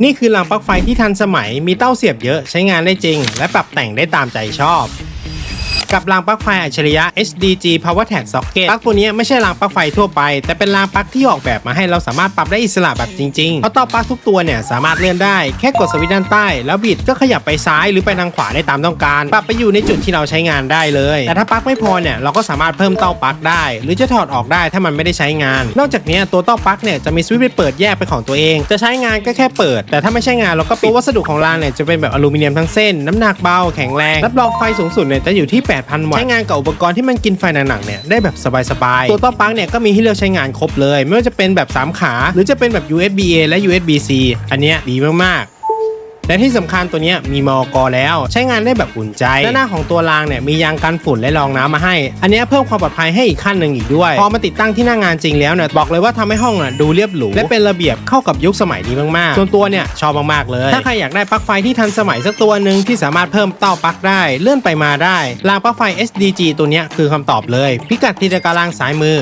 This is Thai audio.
นี่คือลำปลั๊กไฟที่ทันสมัยมีเต้าเสียบเยอะใช้งานได้จริง และปรับแต่งได้ตามใจชอบ กับรางปลั๊กไฟอัจฉริยะ SDG Power Tag Socket ปลั๊กตัวนี้ไม่ใช่รางปลั๊กไฟทั่วไป แต่เป็นรางปลั๊กที่ออกแบบมาให้เราสามารถปรับได้อิสระแบบจริงๆเพราะต่อปลั๊กทุกตัวเนี่ยสามารถเลื่อนได้แค่กดสวิตช์ด้านใต้ แล้วบิดก็ขยับไปซ้ายหรือไปทางขวาได้ตามต้องการ ปรับไปอยู่ในจุดที่เราใช้งานได้เลย แต่ถ้าปลั๊กไม่พอเนี่ยเราก็สามารถเพิ่มเต้าปลั๊กได้ หรือจะถอดออกได้ถ้ามันไม่ได้ใช้งาน นอกจากนี้ตัวเต้าปลั๊กเนี่ยจะมีสวิตช์ไปเปิดแยกเป็นของตัวเอง จะใช้งานก็แค่เปิด แต่ถ้าไม่ใช่งานเราก็ปิดตัววัสดุของรางเนี่ยจะเป็นแบบอลูมิเนียมทั้งเส้น น้ำหนักเบาแข็งแรงรับรองไฟสูงสุดเนี่ยจะอยู่ที่8,000 วัตต์ ใช้งานกับอุปกรณ์ที่มันกินไฟหนักๆเนี่ยได้แบบสบายๆ ตัวต้อปลั๊กเนี่ยก็มีให้เลือกใช้งานครบเลย ไม่ว่าจะเป็นแบบ 3 ขา หรือจะเป็นแบบ USB A และ USB C อันเนี้ยดีมากๆ และที่สำคัญตัวนี้มีมอกอแล้ว ใช้งานได้แบบอุ่นใจด้านหน้าของตัวรางเนี่ยมียางกันฝุ่นและรองน้ำมาให้ อันนี้เพิ่มความปลอดภัยให้อีกขั้นหนึ่งอีกด้วย พอมาติดตั้งที่หน้างานจริงแล้วเนี่ยบอกเลยว่าทำให้ห้องน่ะดูเรียบหรูและเป็นระเบียบเข้ากับยุคสมัยนี้มากๆ ส่วนตัวเนี่ยชอบมากๆเลย ถ้าใครอยากได้ปลั๊กไฟที่ทันสมัยสักตัวหนึ่งที่สามารถเพิ่มเต้าปลั๊กได้เลื่อนไปมาได้รางปลั๊กไฟ SDG ตัวนี้คือคำตอบเลย พิกัดที่ตะการางซ้ายมือ